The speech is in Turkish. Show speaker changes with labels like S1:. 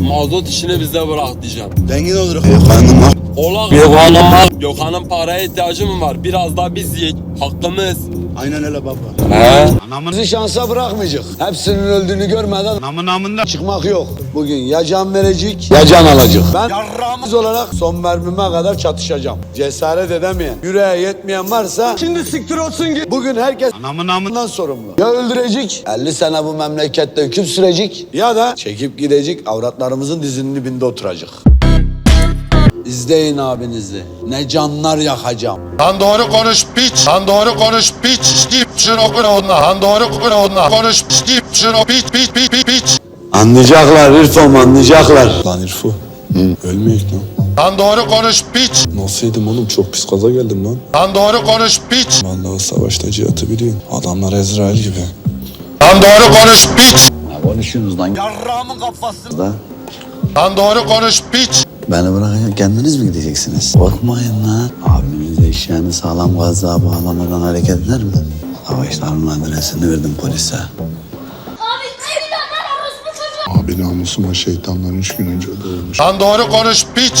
S1: Mazot işini bize bırak diyeceğim.
S2: Zengin oluruz. Efendim
S1: Ola Gökhan'ın Gökhan'ın paraya ihtiyacı mı var? Biraz daha biz yiyek. Hakkımız.
S2: Aynen öyle baba.
S1: He?
S3: Bizi şansa bırakmayacak. Hepsinin öldüğünü görmeden
S2: Namı namında.
S3: çıkmak yok. Bugün ya can verecek ya can alacak. Ben yarrağımız olarak son mermime kadar çatışacağım. Cesaret edemeyen, yüreğe yetmeyen varsa şimdi siktir olsun ki. Bugün herkes
S2: Namı namında.
S3: bundan sorumlu. Ya öldürecek, 50 sene bu memlekette hüküm sürecek ya da çekip gidecek avratlarımızın dizinin dibinde oturacak. İzleyin abinizi. Ne canlar yakacağım.
S4: Lan doğru konuş piç. Lan doğru konuş piç. Stip şunu oku onunla. Lan doğru oku onunla. Konuş stip şunu piç piç piç piç piç.
S3: Anlayacaklar İrfan anlayacaklar.
S5: Lan İrfo. Ölmeyek lan.
S4: Lan doğru konuş piç.
S5: Nasıldım oğlum çok pis kaza geldim lan.
S4: Lan doğru konuş piç.
S5: Vallahi savaşta cihatı biliyorsun. Adamlar Ezrail gibi.
S4: Lan doğru konuş piç.
S3: Ne konuşuyorsunuz lan? Yarrağımın kafası. Da.
S4: Lan doğru konuş piç.
S3: Beni bırakın kendiniz mi gideceksiniz? Korkmayın lan. Abimiz eşeğini sağlam gazlığa bağlamadan hareket eder mi? Savaşların adresini verdim polise.
S6: Abi
S5: namusuma şeytanlar üç gün önce doğmuş.
S4: Lan doğru konuş piç.